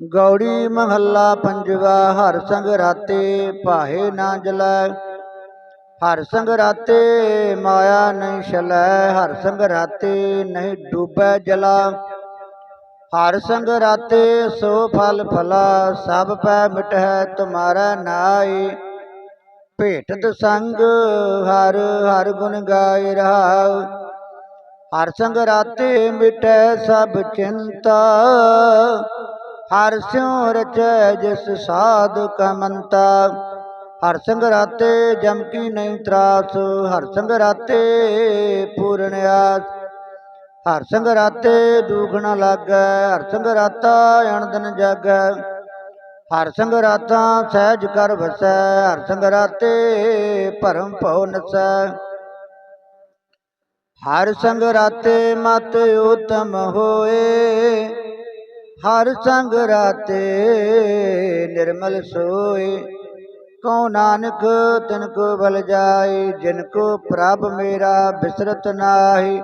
ਗੌੜੀ ਮਹੱਲਾ ਪੰਜਵਾ ਹਰ ਸੰਗ ਰਾਤੇ ਭਾਏ ਨਾ ਜਲੈ। ਹਰ ਸੰਗ ਰਾਤੇ ਮਾਇਆ ਨਹੀਂ ਛਲੈ ਹਰ ਸੰਗ ਰਾਤੇ ਨਹੀਂ ਡੂਬੈ ਜਲਾ। ਹਰ ਸੰਗ ਰਾਤੇ ਸੋ ਫਲ ਫਲਾ ਸਭ ਪੈ ਮਿਟਹਿ ਤੁਮਾਰਾ ਨਾਈ ਭੇਟਤ ਸੰਗ ਹਰ ਹਰ ਗੁਣ ਗਾਇ ਰਹਾਉ। ਹਰ ਸੰਗ ਰਾਤੇ ਮਿਟੈ ਸਭ ਚਿੰਤਾ। ਹਰ ਸਿਉ ਰਚੈ ਜਿਸ ਸਾਧ ਕਾ ਮੰਤਾ। ਹਰ ਸੰਗ ਰਾਤੇ ਜਮ ਕੀ ਨਹੀਂ ਤਰਾਸ, ਹਰ ਸੰਗ ਰਾਤੇ ਪੂਰਨ ਆਸ। ਹਰ ਸੰਗ ਰਾਤੇ ਦੁਖ ਨ ਲਾਗੈ, ਹਰ ਸੰਗ ਰਾਤਾ ਅਣਦਨ ਜਾਗੈ। ਹਰ ਸੰਗ ਰਾਤਾ ਸਹਿਜ ਕਰ ਵਸੈ, ਹਰ ਸੰਗ ਰਾਤੇ ਭਰਮ ਭਉ ਨਸੈ। ਹਰ ਸੰਗ ਰਾਤੇ ਮਤ ਉਤਮ ਹੋਏ ਹਰ ਸੰਗ ਰਾਤੇ ਨਿਰਮਲ ਸੋਏ। ਕਉ ਨਾਨਕ, ਤਿਨ ਕੋ ਬਲ ਜਾਏ, ਜਿਨ ਕੋ ਪ੍ਰਭ ਮੇਰਾ ਬਿਸਰਤ ਨਾਹੀ।